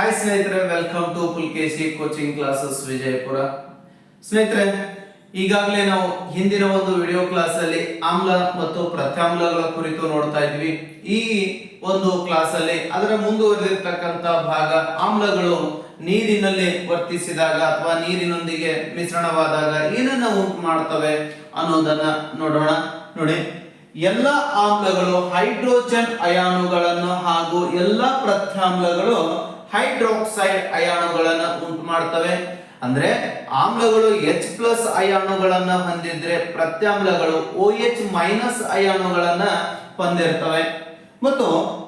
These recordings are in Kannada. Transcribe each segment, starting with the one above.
ಹಾಯ್ ಸ್ನೇಹಿತರೆ. Welcome to Pulakeshi coaching classes Vijayapura. ಸ್ನೇಹಿತರೆ, ಈಗಾಗಲೇ ನಾವು ಹಿಂದಿನ ಒಂದು ವಿಡಿಯೋ ಕ್ಲಾಸ್ ಅಲ್ಲಿ ಆಮ್ಲ ಮತ್ತು ಪ್ರತ್ಯಾಮ್ಲಗಳ ಕುರಿತು ನೋಡ್ತಾ ಇದ್ವಿ. ಈ ಒಂದು ಕ್ಲಾಸ್ ಅಲ್ಲಿ ಅದರ ಮುಂದುವರೆದಿರ್ತಕ್ಕಂತ ಭಾಗ ಆಮ್ಲಗಳು ನೀರಿನಲ್ಲಿ ವರ್ತಿಸಿದಾಗ ಅಥವಾ ನೀರಿನೊಂದಿಗೆ ಮಿಶ್ರಣವಾದಾಗ ಏನನ್ನ ಉಂಟು ಮಾಡ್ತವೆ ಅನ್ನೋದನ್ನ ನೋಡೋಣ. ನೋಡಿ, ಎಲ್ಲ ಆಮ್ಲಗಳು ಹೈಡ್ರೋಜನ್ ಅಯಾನುಗಳನ್ನು ಹಾಗೂ ಎಲ್ಲ ಪ್ರತ್ಯಾಮ್ಲಗಳು ಹೈಡ್ರಾಕ್ಸೈಡ್ ಅಯಾನುಗಳನ್ನು ಉಂಟು ಮಾಡ್ತವೆ. ಅಂದ್ರೆ ಆಮ್ಲಗಳು ಎಚ್ ಪ್ಲಸ್ ಅಯಾಣುಗಳನ್ನು ಹೊಂದಿದ್ರೆ ಪ್ರತ್ಯಾಮ್ಲಗಳು ಓ ಎಚ್ ಮೈನಸ್ ಅಯಾಣುಗಳನ್ನ ಹೊಂದಿರ್ತವೆ. ಮತ್ತು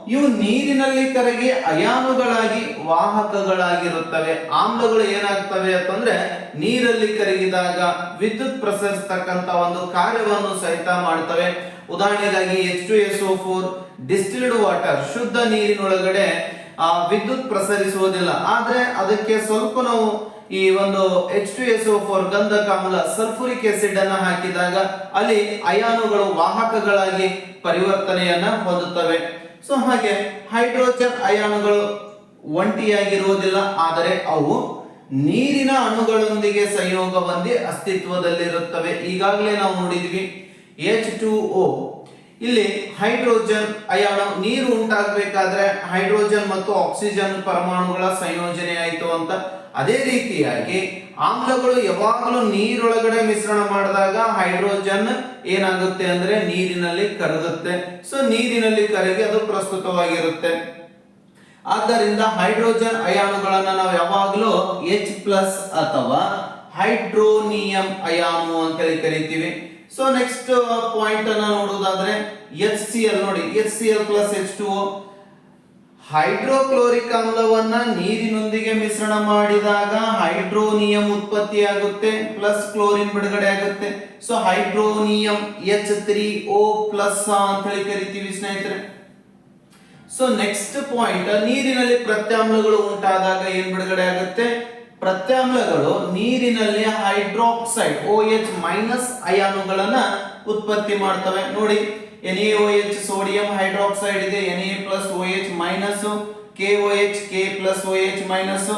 ಇವು ನೀರಿನಲ್ಲಿ ಕರಗಿ ಅಯಾನುಗಳಾಗಿ ವಾಹಕಗಳಾಗಿರುತ್ತವೆ. ಆಮ್ಲಗಳು ಏನಾಗ್ತವೆ ಅಂತಂದ್ರೆ ನೀರಲ್ಲಿ ಕರಗಿದಾಗ ವಿದ್ಯುತ್ ಪ್ರಸರಿಸತಕ್ಕಂತ ಒಂದು ಕಾರ್ಯವನ್ನು ಸಹಿತ ಮಾಡ್ತವೆ. ಉದಾಹರಣೆಗಾಗಿ H two S O four distilled water ಶುದ್ಧ ನೀರಿನೊಳಗಡೆ ಆ ವಿದ್ಯುತ್ ಪ್ರಸರಿಸುವುದಿಲ್ಲ. ಆದ್ರೆ ಅದಕ್ಕೆ ಸ್ವಲ್ಪ ನಾವು ಈ ಒಂದು ಎಚ್ ಟು ಎಸ್ ಫೋರ್ ಗಂಧಕಾಮ್ಲ ಸಲ್ಫುರಿಕ್ ಆಸಿಡ್ ಅನ್ನ ಹಾಕಿದಾಗ ಅಲ್ಲಿ ಅಯಾನುಗಳು ವಾಹಕಗಳಾಗಿ ಪರಿವರ್ತನೆಯನ್ನ ಹೊಂದುತ್ತವೆ. ಸೊ ಹಾಗೆ ಹೈಡ್ರೋಜನ್ ಅಯಾನುಗಳು ಒಂಟಿಯಾಗಿರುವುದಿಲ್ಲ. ಆದರೆ ಅವು ನೀರಿನ ಅಣುಗಳೊಂದಿಗೆ ಸಂಯೋಗ ಹೊಂದಿ ಅಸ್ತಿತ್ವದಲ್ಲಿರುತ್ತವೆ. ಈಗಾಗಲೇ ನಾವು ನೋಡಿದ್ವಿ ಎಚ್ ಟು ಓ ಇಲ್ಲಿ ಹೈಡ್ರೋಜನ್ ಅಯಾಣ ನೀರು ಉಂಟಾಗಬೇಕಾದ್ರೆ ಹೈಡ್ರೋಜನ್ ಮತ್ತು ಆಕ್ಸಿಜನ್ ಪರಮಾಣುಗಳ ಸಂಯೋಜನೆ ಆಯಿತು ಅಂತ. ಅದೇ ರೀತಿಯಾಗಿ ಆಮ್ಲಗಳು ಯಾವಾಗಲೂ ನೀರೊಳಗಡೆ ಮಿಶ್ರಣ ಮಾಡಿದಾಗ ಹೈಡ್ರೋಜನ್ ಏನಾಗುತ್ತೆ ಅಂದ್ರೆ ನೀರಿನಲ್ಲಿ ಕರಗುತ್ತೆ. ಸೊ ನೀರಿನಲ್ಲಿ ಕರಗಿ ಅದು ಪ್ರಸ್ತುತವಾಗಿರುತ್ತೆ. ಆದ್ದರಿಂದ ಹೈಡ್ರೋಜನ್ ಅಯಾನುಗಳನ್ನ ನಾವು ಯಾವಾಗಲೂ ಎಚ್ ಪ್ಲಸ್ ಅಥವಾ ಹೈಡ್ರೋನಿಯಂ ಅಯಾನು ಅಂತ ಹೇಳಿ ಕರಿತೀವಿ. ಸೊ ನೆಕ್ಸ್ಟ್ ಪಾಯಿಂಟ್ ಅನ್ನ ನೋಡೋದಾದ್ರೆ ಎಚ್ ಸಿ ಎಲ್ ನೋಡಿ. H C L plus H two hydrochloric ಆಮ್ಲವನ್ನ ನೀರಿನೊಂದಿಗೆ ಮಿಶ್ರಣ ಮಾಡಿದಾಗ ಹೈಡ್ರೋನಿಯಂ ಉತ್ಪತ್ತಿಯಾಗುತ್ತೆ ಪ್ಲಸ್ ಕ್ಲೋರಿನ್ ಬಿಡುಗಡೆ ಆಗುತ್ತೆ. So hydronium H three O plus ಅಂತ ಹೇಳಿ ಕರಿತೀವಿ ಸ್ನೇಹಿತರೆ. ಸೊ ನೆಕ್ಸ್ಟ್ ಪಾಯಿಂಟ್ ನೀರಿನಲ್ಲಿ ಪ್ರತ್ಯಾಮ್ಲಗಳು ಉಂಟಾದಾಗ ಏನ್ ಬಿಡುಗಡೆ ಆಗುತ್ತೆ? ಪ್ರತ್ಯಾಮ್ಲಗಳು ನೀರಿನಲ್ಲಿ ಹೈಡ್ರಾಕ್ಸೈಡ್ ಓ ಎಚ್ ಮೈನಸ್ ಅಯಾನುಗಳನ್ನ ಉತ್ಪತ್ತಿ ಮಾಡ್ತವೆ. ನೋಡಿ N A H sodium hydroxide ಇದೆ N A plus O H minus K O H K plus O H minus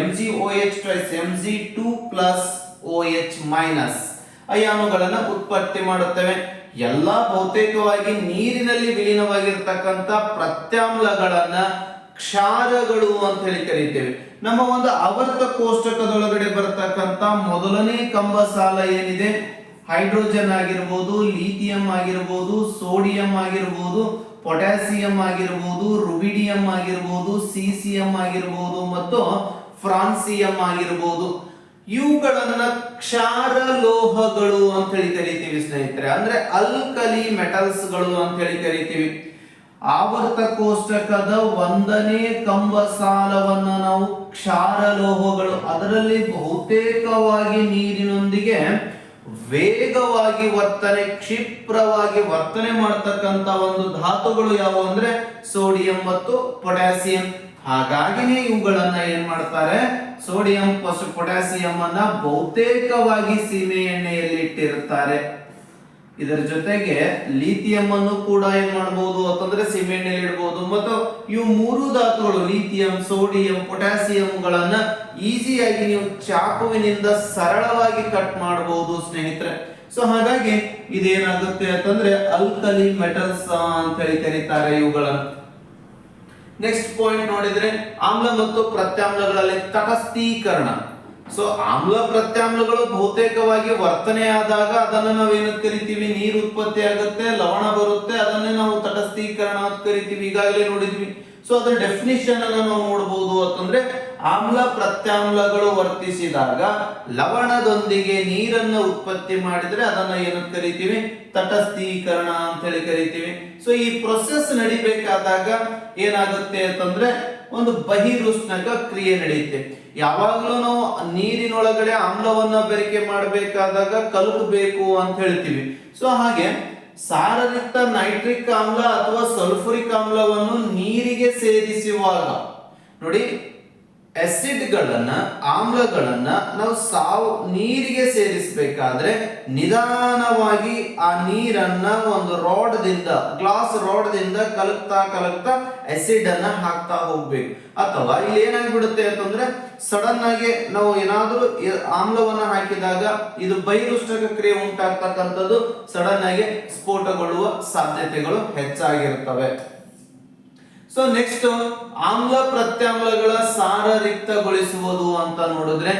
M G O H twice M G two plus O H minus ಅಯಾನುಗಳನ್ನ ಉತ್ಪತ್ತಿ ಮಾಡುತ್ತವೆ. ಎಲ್ಲ ಬಹುತೇಕವಾಗಿ ನೀರಿನಲ್ಲಿ ವಿಲೀನವಾಗಿರ್ತಕ್ಕಂಥ ಪ್ರತ್ಯಾಮ್ಲಗಳನ್ನ ಕ್ಷಾರಗಳು ಅಂತ ಹೇಳಿ ಕರೀತೇವೆ. ನಮ್ಮ ಒಂದು ಅವರ್ತ ಕೋಷ್ಟಕದೊಳಗಡೆ ಬರತಕ್ಕಂತ ಮೊದಲನೇ ಕಂಬ ಸಾಲ ಏನಿದೆ? ಹೈಡ್ರೋಜನ್ ಆಗಿರ್ಬೋದು, ಲಿಥಿಯಂ ಆಗಿರ್ಬೋದು, ಸೋಡಿಯಂ ಆಗಿರ್ಬೋದು, ಪೊಟ್ಯಾಸಿಯಂ ಆಗಿರ್ಬೋದು, ರುಬಿಡಿಯಂ ಆಗಿರ್ಬೋದು ಸಿಸಿಎಂ ಆಗಿರ್ಬೋದು ಮತ್ತು ಫ್ರಾನ್ಸಿಯಂ ಆಗಿರ್ಬೋದು. ಇವುಗಳನ್ನ ಕ್ಷಾರ ಲೋಹಗಳು ಅಂತ ಹೇಳಿ ಕರಿತೀವಿ ಸ್ನೇಹಿತರೆ. ಅಂದ್ರೆ ಅಲ್ಕಲಿ ಮೆಟಲ್ಸ್ಗಳು ಅಂತ ಹೇಳಿ ಕರಿತೀವಿ. ಆವರ್ತ ಕೋಷ್ಟಕದ ಒಂದನೇ ಕಂಬ ಸಾಲವನ್ನು ನಾವು ಕ್ಷಾರ ಲೋಹಗಳು ಅದರಲ್ಲಿ ಬಹುತೇಕವಾಗಿ ನೀರಿನೊಂದಿಗೆ ವೇಗವಾಗಿ ವರ್ತನೆ, ಕ್ಷಿಪ್ರವಾಗಿ ವರ್ತನೆ ಮಾಡತಕ್ಕಂತ ಒಂದು ಧಾತುಗಳು ಯಾವುವು ಅಂದ್ರೆ ಸೋಡಿಯಂ ಮತ್ತು ಪೊಟ್ಯಾಸಿಯಂ. ಹಾಗಾಗಿನೇ ಇವುಗಳನ್ನ ಏನ್ ಮಾಡ್ತಾರೆ? ಸೋಡಿಯಂ ಪೊಟ್ಯಾಸಿಯಂ ಅನ್ನ ಬಹುತೇಕವಾಗಿ ಸೀಮೆ ಎಣ್ಣೆಯಲ್ಲಿ ಇಟ್ಟಿರುತ್ತಾರೆ ಇದರ ಜೊತೆಗೆ ಲಿಥಿಯಂ ಅನ್ನು ಕೂಡ ಏನ್ ಮಾಡಬಹುದು ಅಂತಂದ್ರೆ ಸಿಮೆಂಟ್ ಇಡಬಹುದು ಮತ್ತು ಇವು ಮೂರು ಧಾತುಗಳು, ಲಿಥಿಯಂ, ಸೋಡಿಯಂ, ಪೊಟ್ಯಾಸಿಯಂಗಳನ್ನ ಈಸಿಯಾಗಿ ನೀವು ಚಾಕುವಿನಿಂದ ಸರಳವಾಗಿ ಕಟ್ ಮಾಡಬಹುದು ಸ್ನೇಹಿತರೆ. ಸೊ ಹಾಗಾಗಿ ಇದೇನಾಗುತ್ತೆ ಅಂತಂದ್ರೆ ಅಲ್ಕಲಿ ಮೆಟಲ್ಸ್ ಅಂತ ಹೇಳಿ ಕರೀತಾರೆ ಇವುಗಳನ್ನು. ನೆಕ್ಸ್ಟ್ ಪಾಯಿಂಟ್ ನೋಡಿದ್ರೆ ಆಮ್ಲ ಮತ್ತು ಪ್ರತ್ಯಾಮ್ಲಗಳಲ್ಲಿ ತಟಸ್ಥೀಕರಣ. ಸೊ ಆಮ್ಲ ಪ್ರತ್ಯಾಮ್ಲಗಳು ಬಹುತೇಕವಾಗಿ ವರ್ತನೆ ಆದಾಗ ಅದನ್ನು ನಾವು ಏನು ಕರಿತೀವಿ? ನೀರು ಉತ್ಪತ್ತಿ ಆಗುತ್ತೆ, ಲವಣ ಬರುತ್ತೆ, ಅದನ್ನೇ ನಾವು ತಟಸ್ಥೀಕರಣ ಅಂತ ಕರಿತೀವಿ. ಈಗಾಗಲೇ ನೋಡಿದ್ವಿ. ಸೊ ಅದರ ಡೆಫಿನಿಷನ್ ಅನ್ನ ನಾವು ನೋಡಬಹುದು ಅಂತಂದ್ರೆ, ಆಮ್ಲ ಪ್ರತ್ಯಾಮ್ಲಗಳು ವರ್ತಿಸಿದಾಗ ಲವಣದೊಂದಿಗೆ ನೀರನ್ನ ಉತ್ಪತ್ತಿ ಮಾಡಿದ್ರೆ ಅದನ್ನ ಏನು ಕರಿತೀವಿ? ತಟಸ್ಥೀಕರಣ ಅಂತ ಹೇಳಿ ಕರಿತೀವಿ. ಸೊ ಈ ಪ್ರೊಸೆಸ್ ನಡಿಬೇಕಾದಾಗ ಏನಾಗುತ್ತೆ ಅಂತಂದ್ರೆ, ಒಂದು ಬಹಿರುಷ್ಣಕ ಕ್ರಿಯೆ ನಡೆಯುತ್ತೆ ಯಾವಾಗಲೂ ನೀರಿನೊಳಗಡೆ ಆಮ್ಲವನ್ನ ಬೆರಿಕೆ ಮಾಡಬೇಕಾದಾಗ ಬೇಕು ಅಂತ ಹೇಳ್ತೀವಿ. ಸೊ ಹಾಗೆ ಸಾರಯುಕ್ತ ನೈಟ್ರಿಕ್ ಆಮ್ಲ ಅಥವಾ ಸಲ್ಫುರಿಕ್ ಆಮ್ಲವನ್ನು ನೀರಿಗೆ ಸೇರಿಸುವಾಗ, ನೋಡಿ ಆಸಿಡ್ಗಳನ್ನ ಆಮ್ಲಗಳನ್ನು ನಾವು ಸಾವು ನೀರಿಗೆ ಸೇರಿಸಬೇಕಾದ್ರೆ ನಿಧಾನವಾಗಿ ಆ ನೀರನ್ನ ಒಂದು ರಾಡ್ ದಿಂದ ಗ್ಲಾಸ್ ರಾಡ್ ದಿಂದ ಕಲಕ್ತಾ ಕಲಕ್ತಾ ಆಸಿಡ್ ಅನ್ನ ಹಾಕ್ತಾ ಹೋಗ್ಬೇಕು. ಅಥವಾ ಇಲ್ಲಿ ಏನಾಗ್ಬಿಡುತ್ತೆ ಅಂತಂದ್ರೆ ಸಡನ್ ಆಗಿ ನಾವು ಏನಾದರೂ ಆಮ್ಲವನ್ನು ಆಮ್ಲವನ್ನ ಹಾಕಿದಾಗ ಇದು ಬಹಿರುಷ್ಟಕ ಕ್ರಿಯೆ ಉಂಟಾಗ್ತಕ್ಕಂಥದ್ದು ಸಡನ್ ಆಗಿ ಸ್ಫೋಟಗೊಳ್ಳುವ ಸಾಧ್ಯತೆಗಳು ಹೆಚ್ಚಾಗಿರ್ತವೆ. ಸೊ ನೆಕ್ಸ್ಟ್ ಆಮ್ಲ ಪ್ರತ್ಯಾಮ್ಲಗಳ ಸಾರರಿಕ್ತಗೊಳಿಸುವುದು ಅಂತ ನೋಡಿದ್ರೆ,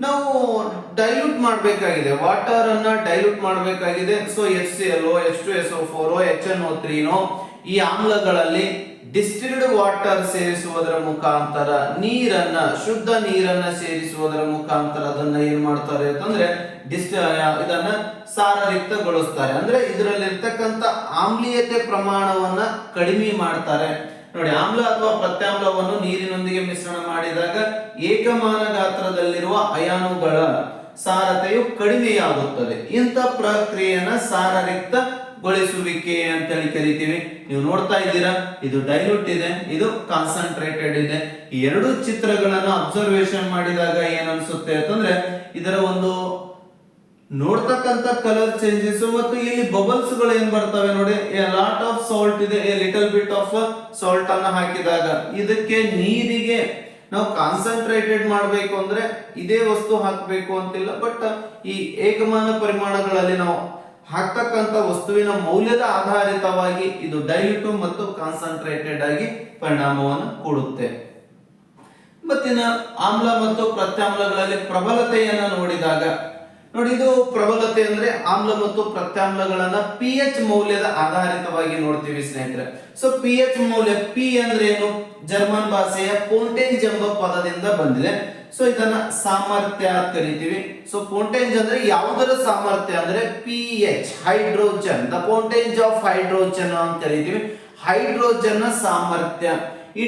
ನಾವು ಡೈಲ್ಯೂಟ್ ಮಾಡಬೇಕಾಗಿದೆ. ವಾಟರ್ ಅನ್ನ ಡೈಲ್ಯೂಟ್ ಮಾಡಬೇಕಾಗಿದೆ. So H C L H two S O four H N O ತ್ರೀನೋ ಈ ಆಮ್ಲಗಳಲ್ಲಿ ಡಿಸ್ಟಿಲ್ಡ್ ವಾಟರ್ ಸೇರಿಸುವುದರ ಮುಖಾಂತರ, ನೀರನ್ನ, ಶುದ್ಧ ನೀರನ್ನ ಸೇರಿಸುವುದರ ಮುಖಾಂತರ ಅದನ್ನ ಏನ್ ಮಾಡ್ತಾರೆ ಅಂತಂದ್ರೆ ಡಿಸ್ಟ್ ಇದನ್ನ ಸಾರರಿಕ್ತಗೊಳಿಸ್ತಾರೆ ಅಂದ್ರೆ, ಇದರಲ್ಲಿರ್ತಕ್ಕಂಥ ಆಮ್ಲೀಯತೆ ಪ್ರಮಾಣವನ್ನ ಕಡಿಮೆ ಮಾಡ್ತಾರೆ. ನೋಡಿ, ಆಮ್ಲ ಅಥವಾ ಪ್ರತ್ಯಾಮ್ಲವನ್ನು ನೀರಿನೊಂದಿಗೆ ಮಿಶ್ರಣ ಮಾಡಿದಾಗ ಏಕಮಾನ ಗಾತ್ರದಲ್ಲಿರುವ ಅಯಾನುಗಳ ಸಾರತೆಯು ಕಡಿಮೆಯಾಗುತ್ತದೆ. ಇಂಥ ಪ್ರಕ್ರಿಯೆಯನ್ನ ಸಾರರಿಕ್ತಗೊಳಿಸುವಿಕೆ ಅಂತೇಳಿ ಕರಿತೀವಿ. ನೀವು ನೋಡ್ತಾ ಇದ್ದೀರಾ, ಇದು ಡೈಲ್ಯೂಟ್ ಇದೆ, ಇದು ಕಾನ್ಸಂಟ್ರೇಟೆಡ್ ಇದೆ. ಈ ಎರಡು ಚಿತ್ರಗಳನ್ನು ಅಬ್ಸರ್ವೇಷನ್ ಮಾಡಿದಾಗ ಏನನ್ಸುತ್ತೆ ಅಂತಂದ್ರೆ, ಇದರ ಒಂದು ನೋಡ್ತಕ್ಕಂತ ಕಲರ್ ಚೇಂಜಸ್ ಮತ್ತು ಇಲ್ಲಿ ಬಬಲ್ಸ್ಗಳು ಏನ್ ಬರ್ತವೆ ನೋಡಿ? ಎ ಲಾಟ್ ಆಫ್ ಸಾಲ್ಟ್ ಇದೆ. A little bit of salt ಅನ್ನ ಹಾಕಿದಾಗ ಇದಕ್ಕೆ ನೀರಿಗೆ ನಾವು ಕಾನ್ಸಂಟ್ರೇಟೆಡ್ ಮಾಡಬೇಕು ಅಂದ್ರೆ ಇದೇ ವಸ್ತು ಹಾಕಬೇಕು ಅಂತಿಲ್ಲ. ಬಟ್ ಈ ಏಕಮಾನ ಪರಿಮಾಣಗಳಲ್ಲಿ ನಾವು ಹಾಕ್ತಕ್ಕಂತ ವಸ್ತುವಿನ ಮೌಲ್ಯದ ಆಧಾರಿತವಾಗಿ ಇದು ಡೈಲ್ಯೂಟ್ ಮತ್ತು ಕಾನ್ಸಂಟ್ರೇಟೆಡ್ ಆಗಿ ಪರಿಣಾಮವನ್ನು ಕೊಡುತ್ತೆ. ಮತ್ತಿನ ಆಮ್ಲ ಮತ್ತು ಪ್ರತ್ಯಾಮ್ಲಗಳಲ್ಲಿ ಪ್ರಬಲತೆಯನ್ನು ನೋಡಿದಾಗ ನೋಡಿ, ಇದು ಪ್ರಬಲತೆ ಅಂದ್ರೆ ಆಮ್ಲ ಮತ್ತು ಪ್ರತ್ಯಾಮ್ಲಗಳನ್ನ ಪಿ ಎಚ್ ಮೌಲ್ಯದ ಆಧಾರಿತವಾಗಿ ನೋಡ್ತೀವಿ ಸ್ನೇಹಿತರೆ. ಸೊ ಪಿ ಎಚ್ ಮೌಲ್ಯ ಪಿ ಅಂದ್ರೆ ಏನು? ಜರ್ಮನ್ ಭಾಷೆಯ ಪೋಂಟೇಂಜ್ ಎಂಬ ಪದದಿಂದ ಬಂದಿದೆ. ಸೊ ಇದನ್ನ ಸಾಮರ್ಥ್ಯ ಅಂತ ಕರಿತೀವಿ. ಸೊ ಪೋಂಟೇಂಜ್ ಅಂದ್ರೆ ಯಾವುದರ ಸಾಮರ್ಥ್ಯ ಅಂದ್ರೆ ಪಿ ಎಚ್ ಹೈಡ್ರೋಜನ್ ದ ಪೋಂಟೇಂಜ್ ಆಫ್ ಹೈಡ್ರೋಜನ್ ಅಂತ ಕರಿತೀವಿ. ಹೈಡ್ರೋಜನ್ ಸಾಮರ್ಥ್ಯ. ಈ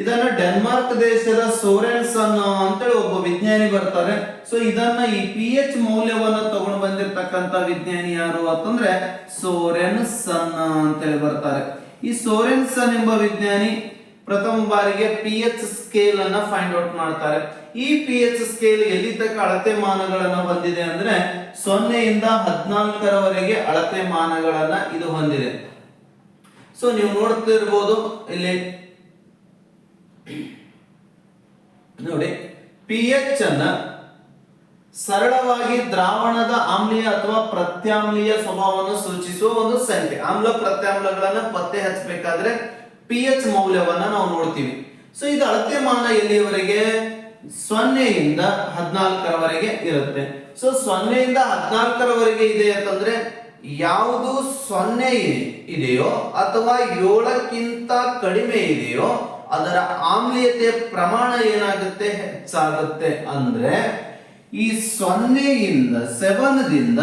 ಇದನ್ನ ಡೆನ್ಮಾರ್ಕ್ ದೇಶದ ಸೋರೆನ್ಸನ್ ಅಂತೇಳಿ ಒಬ್ಬ ವಿಜ್ಞಾನಿ ಬರ್ತಾರೆ. ಸೊ ಇದನ್ನ ಈ ಪಿ ಎಚ್ ಮೌಲ್ಯವನ್ನ ತಗೊಂಡು ಬಂದಿರತಕ್ಕಂತ ವಿಜ್ಞಾನಿ ಯಾರು ಅಂತಂದ್ರೆ ಸೋರೆನ್ಸನ್ ಅಂತೇಳಿ ಬರ್ತಾರೆ. ಈ ಸೋರೆನ್ಸನ್ ಎಂಬ ವಿಜ್ಞಾನಿ ಪ್ರಥಮ ಬಾರಿಗೆ ಪಿ ಎಚ್ ಸ್ಕೇಲ್ ಅನ್ನ ಫೈಂಡ್ ಔಟ್ ಮಾಡ್ತಾರೆ. ಈ ಪಿ ಎಚ್ ಸ್ಕೇಲ್ ಎಲ್ಲಿ ತಕ್ಕ ಅಳತೆ ಮಾನಗಳನ್ನ ಹೊಂದಿದೆ ಅಂದ್ರೆ ಸೊನ್ನೆಯಿಂದ ಹದಿನಾಲ್ಕರವರೆಗೆ ಅಳತೆ ಮಾನಗಳನ್ನ ಇದು ಹೊಂದಿದೆ. ಸೊ ನೀವು ನೋಡ್ತಿರ್ಬೋದು ಇಲ್ಲಿ ನೋಡಿ ಪಿ ಎಚ್ ಅನ್ನ ಸರಳವಾಗಿ ದ್ರಾವಣದ ಆಮ್ಲೀಯ ಅಥವಾ ಪ್ರತ್ಯಾಮ್ಲೀಯ ಸ್ವಭಾವವನ್ನು ಸೂಚಿಸುವ ಒಂದು ಸಂಖ್ಯೆ. ಆಮ್ಲ ಪ್ರತ್ಯಾಮ್ಲಗಳನ್ನ ಪತ್ತೆ ಹಚ್ಚಬೇಕಾದ್ರೆ ಪಿ ಎಚ್ ಮೌಲ್ಯವನ್ನ ನಾವು ನೋಡ್ತೀವಿ. ಸೊ ಇದು ಅಳತೆ ಮಾನ ಎಲ್ಲಿಯವರೆಗೆ? ಸೊನ್ನೆಯಿಂದ ಹದಿನಾಲ್ಕರವರೆಗೆ ಇರುತ್ತೆ. ಸೊ ಸೊನ್ನೆಯಿಂದ ಹದಿನಾಲ್ಕರವರೆಗೆ ಇದೆ ಅಂತಂದ್ರೆ ಯಾವುದು ಸೊನ್ನೆ ಇದೆಯೋ ಅಥವಾ ಏಳಕ್ಕಿಂತ ಕಡಿಮೆ ಇದೆಯೋ ಅದರ ಆಮ್ಲೀಯತೆ ಪ್ರಮಾಣ ಏನಾಗುತ್ತೆ? ಹೆಚ್ಚಾಗುತ್ತೆ. ಅಂದ್ರೆ ಈ ಸೊನ್ನೆಯಿಂದ ಸೆವೆನ್ದಿಂದ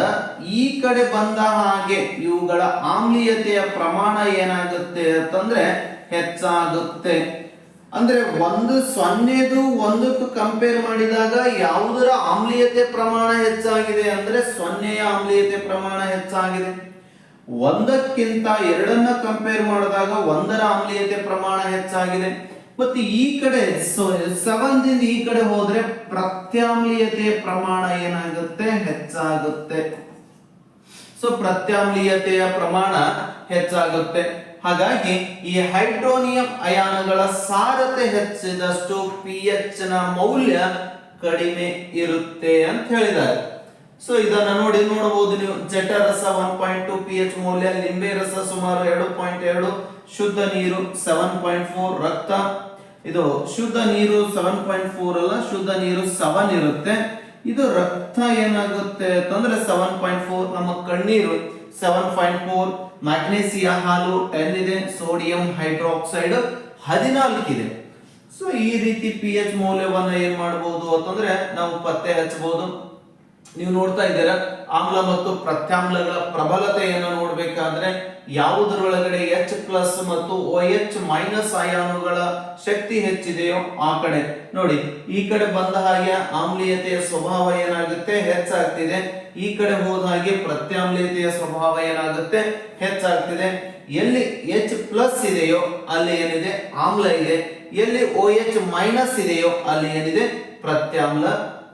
ಈ ಕಡೆ ಬಂದ ಹಾಗೆ ಇವುಗಳ ಆಮ್ಲೀಯತೆಯ ಪ್ರಮಾಣ ಏನಾಗುತ್ತೆ ಅಂತಂದ್ರೆ ಹೆಚ್ಚಾಗುತ್ತೆ. ಅಂದ್ರೆ ಒಂದು ಸೊನ್ನೆದು ಒಂದಕ್ಕೂ ಕಂಪೇರ್ ಮಾಡಿದಾಗ ಯಾವುದರ ಆಮ್ಲೀಯತೆ ಪ್ರಮಾಣ ಹೆಚ್ಚಾಗಿದೆ? ಅಂದ್ರೆ ಸೊನ್ನೆಯ ಆಮ್ಲೀಯತೆ ಪ್ರಮಾಣ ಹೆಚ್ಚಾಗಿದೆ. ಒಂದಕ್ಕಿಂತ ಎರಡನ್ನ ಕಂಪೇರ್ ಮಾಡಿದಾಗ ಒಂದರ ಆಮ್ಲೀಯತೆ ಪ್ರಮಾಣ ಹೆಚ್ಚಾಗಿದೆ. ಮತ್ತೆ ಈ ಕಡೆ ಸೆವೆನ್ ದಿಂದ ಈ ಕಡೆ ಹೋದ್ರೆ ಪ್ರತ್ಯಾಮ್ಲೀಯತೆಯ ಪ್ರಮಾಣ ಏನಾಗುತ್ತೆ? ಹೆಚ್ಚಾಗುತ್ತೆ. ಸೊ ಪ್ರತ್ಯಾಮ್ಲೀಯತೆಯ ಪ್ರಮಾಣ ಹೆಚ್ಚಾಗುತ್ತೆ. ಹಾಗಾಗಿ ಈ ಹೈಡ್ರೋನಿಯಂ ಅಯಾನಗಳ ಸಾರತೆ ಹೆಚ್ಚಿದಷ್ಟು ಪಿ ಎಚ್ನ ಮೌಲ್ಯ ಕಡಿಮೆ ಇರುತ್ತೆ ಅಂತ ಹೇಳಿದ್ದಾರೆ. ಸೊ ಇದನ್ನ ನೋಡಿ ನೋಡಬಹುದು ನೀವು. ಜಠರಸ one point two P H ಮೌಲ್ಯ, ಲಿಂಬೆ ರಸ ಸುಮಾರು ಎರಡು ಪಾಯಿಂಟ್ ಎರಡು, ಶುದ್ಧ ನೀರು ಸೆವೆನ್ ಪಾಯಿಂಟ್ ಫೋರ್ ರಕ್ತ. ಇದು ಶುದ್ಧ ನೀರು ಸೆವೆನ್ ಪಾಯಿಂಟ್ ಫೋರ್ ಅಲ್ಲ, ಶುದ್ಧ ನೀರು ಸೆವೆನ್ ಇರುತ್ತೆ. ಇದು ರಕ್ತ ಏನಾಗುತ್ತೆ ಅಂತಂದ್ರೆ ಸೆವೆನ್ ಪಾಯಿಂಟ್ ಫೋರ್ ನಮ್ಮ ಕಣ್ಣೀರು ಸೆವೆನ್ ಪಾಯಿಂಟ್ ಫೋರ್ ಮ್ಯಾಗ್ನೇಸಿಯಾ ಹಾಲು ಟೆನ್ ಇದೆ, ಸೋಡಿಯಂ ಹೈಡ್ರಾಕ್ಸೈಡ್ ಹದಿನಾಲ್ಕಿದೆ ಸೊ ಈ ರೀತಿ ಪಿ ಎಚ್ ಮೌಲ್ಯವನ್ನ ಏನ್ ಮಾಡಬಹುದು ಅಂತಂದ್ರೆ ನಾವು ಪತ್ತೆ ಹಚ್ಚಬಹುದು ನೀವು ನೋಡ್ತಾ ಇದ್ದೀರ? ಆಮ್ಲ ಮತ್ತು ಪ್ರತ್ಯಾಮ್ಲಗಳ ಪ್ರಬಲತೆಯನ್ನು ನೋಡ್ಬೇಕಾದ್ರೆ ಯಾವುದರೊಳಗಡೆ ಎಚ್ ಪ್ಲಸ್ ಮತ್ತು ಓ ಎಚ್ ಮೈನಸ್ ಅಯಾನುಗಳ ಶಕ್ತಿ ಹೆಚ್ಚಿದೆಯೋ ಆ ಕಡೆ. ನೋಡಿ, ಈ ಕಡೆ ಬಂದ ಹಾಗೆ ಆಮ್ಲೀಯತೆಯ ಸ್ವಭಾವ ಏನಾಗುತ್ತೆ? ಹೆಚ್ಚಾಗ್ತಿದೆ. ಈ ಕಡೆ ಹೋದ ಹಾಗೆ ಪ್ರತ್ಯಾಮ್ಲೀಯತೆಯ ಸ್ವಭಾವ ಏನಾಗುತ್ತೆ? ಹೆಚ್ಚಾಗ್ತಿದೆ. ಎಲ್ಲಿ ಎಚ್ ಪ್ಲಸ್ ಇದೆಯೋ ಅಲ್ಲಿ ಏನಿದೆ? ಆಮ್ಲ ಇದೆ. ಎಲ್ಲಿ ಓ ಎಚ್ ಮೈನಸ್ ಇದೆಯೋ ಅಲ್ಲಿ ಏನಿದೆ? ಪ್ರತ್ಯಾಮ್ಲ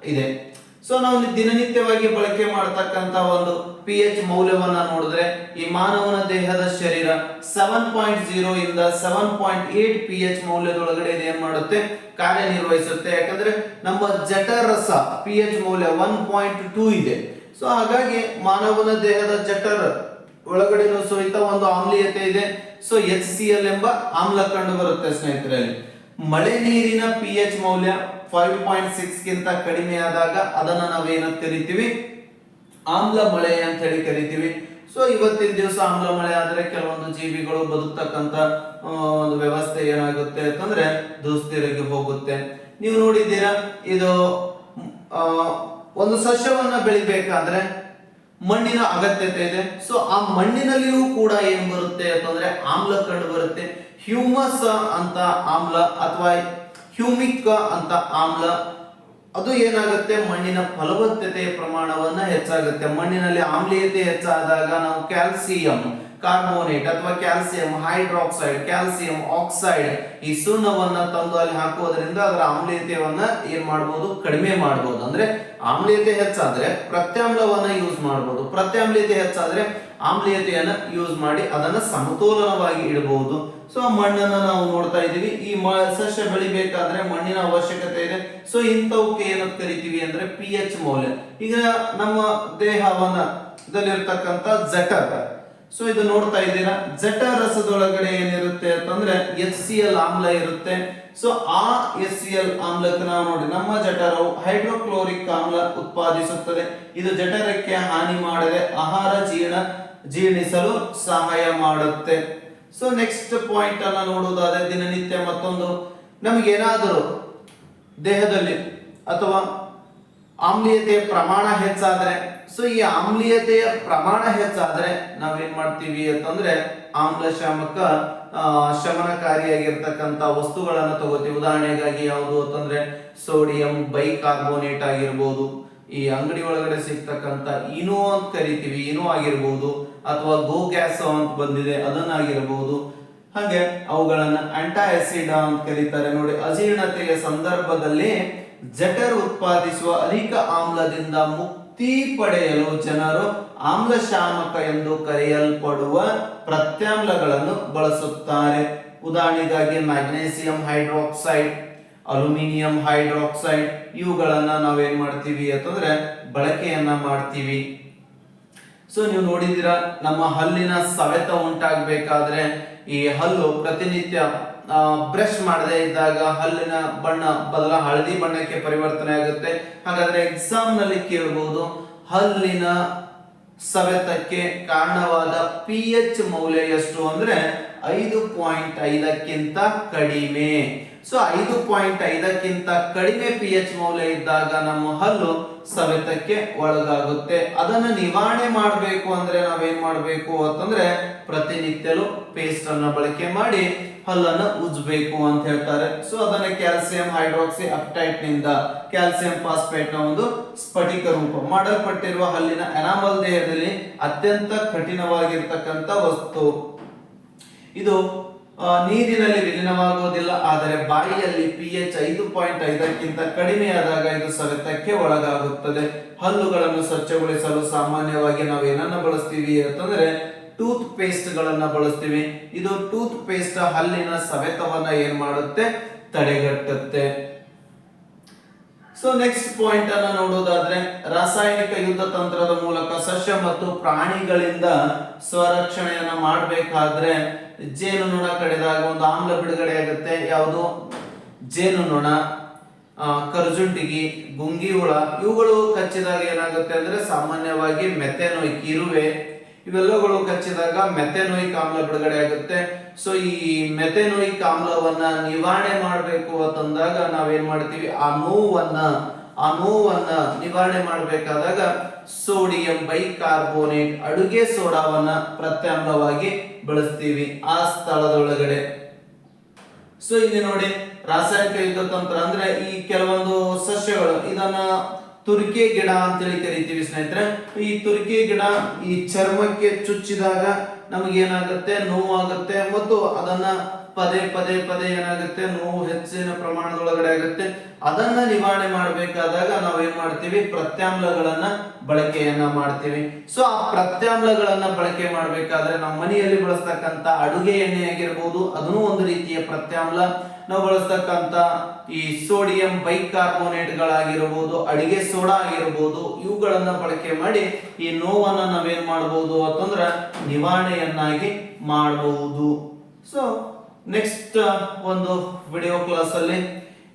ಇದೆ. ಸೊ ನಾವು ದಿನನಿತ್ಯವಾಗಿ ಬಳಕೆ ಮಾಡತಕ್ಕಂತ ಒಂದು ಪಿ ಎಚ್ ಮೌಲ್ಯವನ್ನ ನೋಡಿದ್ರೆ ಈ ಮಾನವನ ದೇಹದ ಶರೀರ ಸೆವೆನ್ ಪಾಯಿಂಟ್ ಜೀರೋ ಇಂದ seven point eight P H ಮೌಲ್ಯದೊಳಗಡೆ ಏನ್ ಮಾಡುತ್ತೆ? ಕಾರ್ಯನಿರ್ವಹಿಸುತ್ತೆ. ಯಾಕಂದ್ರೆ ನಮ್ಮ ಜಠರಸ ಪಿ ಎಚ್ ಮೌಲ್ಯ ಒನ್ ಪಾಯಿಂಟ್ ಟೂ ಇದೆ. ಸೊ ಹಾಗಾಗಿ ಮಾನವನ ದೇಹದ ಜಠರ ಒಳಗಡೆನೂ ಸಹಿತ ಒಂದು ಆಮ್ಲೀಯತೆ ಇದೆ. ಸೊ ಎಚ್ ಸಿ ಎಲ್ ಎಂಬ ಆಮ್ಲ ಕಂಡು ಬರುತ್ತೆ ಸ್ನೇಹಿತರಲ್ಲಿ ಮಳೆ ನೀರಿನ ಪಿ ಎಚ್ ಮೌಲ್ಯ ಫೈವ್ ಪಾಯಿಂಟ್ ಸಿಕ್ಸ್ ಗಿಂತ ಕಡಿಮೆ ಆದಾಗ ಅದನ್ನ ನಾವೇನಂತ ಕರಿತೀವಿ? ಆಮ್ಲ ಮಳೆ ಅಂತ ಹೇಳಿ ಕರಿತೀವಿ. ಸೊ ಇವತ್ತಿನ ದಿವಸ ಆಮ್ಲ ಮಳೆ ಆದ್ರೆ ಕೆಲವೊಂದು ಜೀವಿಗಳು ಬದುಕ್ತಕ್ಕಂತ ಒಂದು ವ್ಯವಸ್ಥೆ ಏನಾಗುತ್ತೆ ಅಂತಂದ್ರೆ ದುಸ್ತಿರಿಗೆ ಹೋಗುತ್ತೆ. ನೀವು ನೋಡಿದ್ದೀರಾ, ಇದು ಒಂದು ಸಸ್ಯವನ್ನ ಬೆಳಿಬೇಕಾದ್ರೆ ಮಣ್ಣಿನ ಅಗತ್ಯತೆ ಇದೆ. ಸೊ ಆ ಮಣ್ಣಿನಲ್ಲಿಯೂ ಕೂಡ ಏನ್ ಬರುತ್ತೆ ಅಂತಂದ್ರೆ ಆಮ್ಲ ಕಂಡು ಬರುತ್ತೆ. ಹ್ಯೂಮಸ್ ಅಂತ ಆಮ್ಲ ಅಥವಾ ಹ್ಯೂಮಿಕ್ ಅಂತ ಆಮ್ಲ ಅದು ಏನಾಗುತ್ತೆ? ಮಣ್ಣಿನ ಫಲವತ್ತತೆಯ ಪ್ರಮಾಣವನ್ನ ಹೆಚ್ಚಾಗುತ್ತೆ. ಮಣ್ಣಿನಲ್ಲಿ ಆಮ್ಲೀಯತೆ ಹೆಚ್ಚಾದಾಗ ನಾವು ಕ್ಯಾಲ್ಸಿಯಂ ಕಾರ್ಬೋನೇಟ್ ಅಥವಾ ಕ್ಯಾಲ್ಸಿಯಂ, ಹೈಡ್ರಾಕ್ಸೈಡ್, ಕ್ಯಾಲ್ಸಿಯಂ ಆಕ್ಸೈಡ್ ಈ ಸುಣ್ಣವನ್ನ ತಂದು ಅಲ್ಲಿ ಹಾಕುವುದರಿಂದ ಅದರ ಆಮ್ಲೀಯತೆಯನ್ನ ಏನ್ ಮಾಡಬಹುದು ಕಡಿಮೆ ಮಾಡಬಹುದು ಅಂದ್ರೆ ಆಮ್ಲೀಯತೆ ಹೆಚ್ಚಾದ್ರೆ ಪ್ರತ್ಯಾಮ್ಲವನ್ನ ಯೂಸ್ ಮಾಡಬಹುದು ಪ್ರತ್ಯಾಮ್ಲೀಯತೆ ಹೆಚ್ಚಾದ್ರೆ ಆಮ್ಲೀಯತೆಯನ್ನ ಯೂಸ್ ಮಾಡಿ ಅದನ್ನ ಸಮತೋಲನವಾಗಿ ಇಡಬಹುದು ಸೊ ಮಣ್ಣನ್ನ ನಾವು ನೋಡ್ತಾ ಇದೀವಿ ಈ ಸಸ್ಯ ಬೆಳಿಬೇಕಾದ್ರೆ ಮಣ್ಣಿನ ಅವಶ್ಯಕತೆ ಇದೆ. ಸೊ ಇಂಥವಕ್ಕೆ ಏನಂತ ಕರಿತೀವಿ ಅಂದ್ರೆ ಪಿ ಎಚ್ ಮೌಲ್ಯ. ಈಗ ನಮ್ಮ ದೇಹವನ್ನ ಜಠರ ಸೊ ಇದು ನೋಡ್ತಾ ಇದ್ದೀರಾ? ಜಠರಸದೊಳಗಡೆ ಏನಿರುತ್ತೆ ಅಂತಂದ್ರೆ ಎಚ್ ಸಿ ಎಲ್ ಆಮ್ಲ ಇರುತ್ತೆ. ಸೊ ಆ ಎಸ್ ಸಿ ಎಲ್ ಆಮ್ಲಕ್ಕೆ ನಾವು ನೋಡಿ, ನಮ್ಮ ಜಠರವು ಹೈಡ್ರೋಕ್ಲೋರಿಕ್ ಆಮ್ಲ ಉತ್ಪಾದಿಸುತ್ತದೆ. ಇದು ಜಠರಕ್ಕೆ ಹಾನಿ ಮಾಡದೆ ಆಹಾರ ಜೀರ್ಣ, ಜೀರ್ಣಿಸಲು ಸಹಾಯ ಮಾಡುತ್ತೆ. ಸೊ ನೆಕ್ಸ್ಟ್ ಪಾಯಿಂಟ್ ಅನ್ನ ನೋಡುವುದಾದ್ರೆ ದಿನನಿತ್ಯ ಮತ್ತೊಂದು. ನಮಗೇನಾದರೂ ದೇಹದಲ್ಲಿ ಅಥವಾ ಆಮ್ಲೀಯತೆಯ ಪ್ರಮಾಣ ಹೆಚ್ಚಾದ್ರೆ ಸೊ ಈ ಆಮ್ಲೀಯತೆಯ ಪ್ರಮಾಣ ಹೆಚ್ಚಾದ್ರೆ ನಾವೇನ್ ಮಾಡ್ತೀವಿ ಅಂತಂದ್ರೆ ಆಮ್ಲ ಶಾಮಕ ಶಮನಕಾರಿಯಾಗಿರ್ತಕ್ಕಂಥ ವಸ್ತುಗಳನ್ನು ತಗೋತೀವಿ. ಉದಾಹರಣೆಗಾಗಿ ಯಾವುದು ಅಂತಂದ್ರೆ ಸೋಡಿಯಂ ಬೈಕಾರ್ಬೋನೇಟ್ ಆಗಿರ್ಬೋದು, ಈ ಅಂಗಡಿ ಒಳಗಡೆ ಸಿಗ್ತಕ್ಕಂಥ ಇನೋ ಅಂತ ಕರಿತೀವಿ, ಇನೋ ಆಗಿರ್ಬೋದು, ಅಥವಾ ಗೋ ಗ್ಯಾಸ್ ಅಂತ ಬಂದಿದೆ, ಅದನ್ನಾಗಿರ್ಬೋದು. ಹಾಗೆ ಅವುಗಳನ್ನ ಆಂಟಾಸಿಡ್ ಅಂತ ಕರೀತಾರೆ. ನೋಡಿ, ಅಜೀರ್ಣತೆಯ ಸಂದರ್ಭದಲ್ಲಿ ಜಠರ್ ಉತ್ಪಾದಿಸುವ ಅಧಿಕ ಆಮ್ಲದಿಂದ ಮುಕ್ತಿ ಪಡೆಯಲು ಜನರು ಆಮ್ಲಶಾಮಕ ಎಂದು ಕರೆಯಲ್ಪಡುವ ಪ್ರತ್ಯಾಮ್ಲಗಳನ್ನು ಬಳಸುತ್ತಾರೆ. ಉದಾಹರಣೆಗಾಗಿ ಮ್ಯಾಗ್ನೇಸಿಯಂ ಹೈಡ್ರಾಕ್ಸೈಡ್, ಅಲ್ಯೂಮಿನಿಯಂ ಹೈಡ್ರಾಕ್ಸೈಡ್, ಇವುಗಳನ್ನ ನಾವೇನ್ ಮಾಡ್ತೀವಿ ಅಂತಂದ್ರೆ ಬಳಕೆಯನ್ನ ಮಾಡ್ತೀವಿ. ಸೊ ನೀವು ನೋಡಿದ್ದೀರಾ, ನಮ್ಮ ಹಲ್ಲಿನ ಸವೆತ ಉಂಟಾಗಬೇಕಾದ್ರೆ ಈ ಹಲ್ಲು ಪ್ರತಿನಿತ್ಯ ಬ್ರಷ್ ಮಾಡದೆ ಇದ್ದಾಗ ಹಲ್ಲಿನ ಬಣ್ಣ ಬದಲ ಹಳದಿ ಬಣ್ಣಕ್ಕೆ ಪರಿವರ್ತನೆ ಆಗುತ್ತೆ. ಹಾಗಾದ್ರೆ ಎಕ್ಸಾಮ್ನಲ್ಲಿ ಕೇಳಬಹುದು ಹಲ್ಲಿನ ಸವೆತಕ್ಕೆ ಕಾರಣವಾದ ಪಿ ಎಚ್ ಮೌಲ್ಯ ಎಷ್ಟು ಅಂದ್ರೆ ಐದು ಪಾಯಿಂಟ್ ಐದಕ್ಕಿಂತ ಕಡಿಮೆ. ಸೊ ಐದು ಪಾಯಿಂಟ್ ಐದಕ್ಕಿಂತ ಕಡಿಮೆ ಪಿ ಎಚ್ ಮೌಲ್ಯ ಇದ್ದಾಗ ನಮ್ಮ ಹಲ್ಲು ಸವೆತಕ್ಕೆ ಒಳಗಾಗುತ್ತೆ. ಅದನ್ನ ನಿವಾರಣೆ ಮಾಡಬೇಕು ಅಂದ್ರೆ ನಾವೇನ್ ಮಾಡಬೇಕು ಅಂತಂದ್ರೆ ಪ್ರತಿನಿತ್ಯಲು ಪೇಸ್ಟ್ ಅನ್ನ ಬಳಕೆ ಮಾಡಿ ಹಲ್ಲನ್ನ ಉಜ್ಬೇಕು ಅಂತ ಹೇಳ್ತಾರೆ. ಸೊ ಅದನ್ನ ಕ್ಯಾಲ್ಸಿಯಂ ಹೈಡ್ರಾಕ್ಸಿ ಅಪ್ಟೈಟ್ನಿಂದ ಕ್ಯಾಲ್ಸಿಯಂ ಫಾಸ್ಫೇಟ್ನ ಒಂದು ಸ್ಫಟಿಕ ರೂಪ ಮಾಡಲ್ಪಟ್ಟಿರುವ ಹಲ್ಲಿನ ಎನಾಮಲ್ ದೇಹದಲ್ಲಿ ಅತ್ಯಂತ ಕಠಿಣವಾಗಿರ್ತಕ್ಕಂಥ ವಸ್ತು. ಇದು ನೀರಿನಲ್ಲಿ ವಿಲೀನವಾಗುವುದಿಲ್ಲ ಆದರೆ ಬಾಯಿಯಲ್ಲಿ ಪಿ ಎಚ್ ಐದು ಪಾಯಿಂಟ್ ಐದಕ್ಕಿಂತ ಕಡಿಮೆಯಾದಾಗ ಇದು ಸವೆತಕ್ಕೆ ಒಳಗಾಗುತ್ತದೆ. ಹಲ್ಲುಗಳನ್ನು ಸ್ವಚ್ಛಗೊಳಿಸಲು ಸಾಮಾನ್ಯವಾಗಿ ನಾವು ಏನನ್ನ ಬಳಸ್ತೀವಿ ಅಂತಂದ್ರೆ ಟೂತ್ ಪೇಸ್ಟ್ ಗಳನ್ನ ಬಳಸ್ತೀವಿ. ಇದು ಟೂತ್ ಪೇಸ್ಟ್ ಹಲ್ಲಿನ ಸವೆತವನ್ನ ಏನ್ ಮಾಡುತ್ತೆ? ತಡೆಗಟ್ಟುತ್ತೆ. ಸೊ ನೆಕ್ಸ್ಟ್ ಪಾಯಿಂಟ್ ಅನ್ನ ನೋಡೋದಾದ್ರೆ, ರಾಸಾಯನಿಕ ಯುದ್ಧ ತಂತ್ರದ ಮೂಲಕ ಸಸ್ಯ ಮತ್ತು ಪ್ರಾಣಿಗಳಿಂದ ಸ್ವರಕ್ಷಣೆಯನ್ನ ಮಾಡಬೇಕಾದ್ರೆ, ಜೇನು ನೊಣ ಕಡಿದಾಗ ಒಂದು ಆಮ್ಲ ಬಿಡುಗಡೆ ಆಗುತ್ತೆ. ಯಾವುದು? ಜೇನು ನೊಣ ಕರ್ಜುಂಟಿಗಿ, ಗುಂಗಿ ಹುಳ, ಇವುಗಳು ಕಚ್ಚಿದಾಗ ಏನಾಗುತ್ತೆ ಅಂದ್ರೆ ಸಾಮಾನ್ಯವಾಗಿ ಮೆತೆನೋಯ್ ಇರುವೆ ಇವೆಲ್ಲಗಳು ಕಚ್ಚಿದಾಗ ಮೆಥೆನೋಯಿಕ್ ಆಮ್ಲ ಬಿಡುಗಡೆ ಆಗುತ್ತೆ. ಸೊ ಈ ಮೆಥೆನೋಯಿಕ್ ಆಮ್ಲವನ್ನ ನಿವಾರಣೆ ಮಾಡಬೇಕು ಅಂತಂದಾಗ ನಾವೇನ್ ಮಾಡ್ತೀವಿ? ಆ ನೋವನ್ನ ಆ ನೋವನ್ನ ನಿವಾರಣೆ ಮಾಡಬೇಕಾದಾಗ ಸೋಡಿಯಂ ಬೈಕಾರ್ಬೋನೇಟ್ ಅಡುಗೆ ಸೋಡಾವನ್ನ ಪ್ರತ್ಯಾಮ್ಲವಾಗಿ ಬಳಸ್ತೀವಿ ಆ ಸ್ಥಳದೊಳಗಡೆ. ಸೊ ಇಲ್ಲಿ ನೋಡಿ, ರಾಸಾಯನಿಕ ಯುದ್ಧ ತಂತ್ರ ಅಂದ್ರೆ ಈ ಕೆಲವೊಂದು ಸಸ್ಯಗಳು, ಇದನ್ನ ತುರಿಕೆ ಗಿಡ ಅಂತೇಳಿ ಕರಿತೀವಿ ಸ್ನೇಹಿತರೆ. ಈ ತುರಿಕೆ ಗಿಡ ಈ ಚರ್ಮಕ್ಕೆ ಚುಚ್ಚಿದಾಗ ನಮಗೇನಾಗುತ್ತೆ? ನೋವಾಗುತ್ತೆ ಮತ್ತು ಅದನ್ನ ಪದೇ ಪದೇ ಪದೇ ಏನಾಗುತ್ತೆ? ನೋವು ಹೆಚ್ಚಿನ ಪ್ರಮಾಣದೊಳಗಡೆ ಆಗುತ್ತೆ. ಅದನ್ನ ನಿವಾರಣೆ ಮಾಡಬೇಕಾದಾಗ ನಾವು ಏನ್ ಮಾಡ್ತೀವಿ? ಪ್ರತ್ಯಾಮ್ಲಗಳನ್ನ ಬಳಕೆಯನ್ನ ಮಾಡ್ತೀವಿ. ಸೊ ಆ ಪ್ರತ್ಯಾಮ್ಲಗಳನ್ನ ಬಳಕೆ ಮಾಡಬೇಕಾದ್ರೆ ನಾವು ಮನೆಯಲ್ಲಿ ಬಳಸ್ತಕ್ಕಂತ ಅಡುಗೆ ಎಣ್ಣೆ ಆಗಿರ್ಬೋದು, ಅದನ್ನು ಒಂದು ರೀತಿಯ ಪ್ರತ್ಯಾಮ್ಲ. ನಾವು ಬಳಸ್ತಕ್ಕಂತ ಈ ಸೋಡಿಯಂ ಬೈಕಾರ್ಬೋನೇಟ್ಗಳಾಗಿರ್ಬೋದು, ಅಡಿಗೆ ಸೋಡಾ ಆಗಿರ್ಬೋದು, ಇವುಗಳನ್ನ ಬಳಕೆ ಮಾಡಿ ಈ ನೋವನ್ನ ನಾವೇನ್ ಮಾಡಬಹುದು ಅಂತಂದ್ರ ನಿವಾರಣೆಯನ್ನಾಗಿ ಮಾಡಬಹುದು ಸೊ ನೆಕ್ಸ್ಟ್ ಒಂದು ವಿಡಿಯೋ ಕ್ಲಾಸ್ ಅಲ್ಲಿ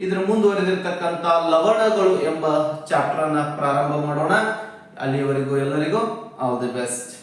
ಇದ್ರ ಮುಂದುವರೆದಿರ್ತಕ್ಕಂತ ಲವಣಗಳು ಎಂಬ ಚಾಪ್ಟರ್ ಅನ್ನ ಪ್ರಾರಂಭ ಮಾಡೋಣ. ಅಲ್ಲಿಯವರೆಗೂ ಎಲ್ಲರಿಗೂ ಆಲ್ ದಿ ಬೆಸ್ಟ್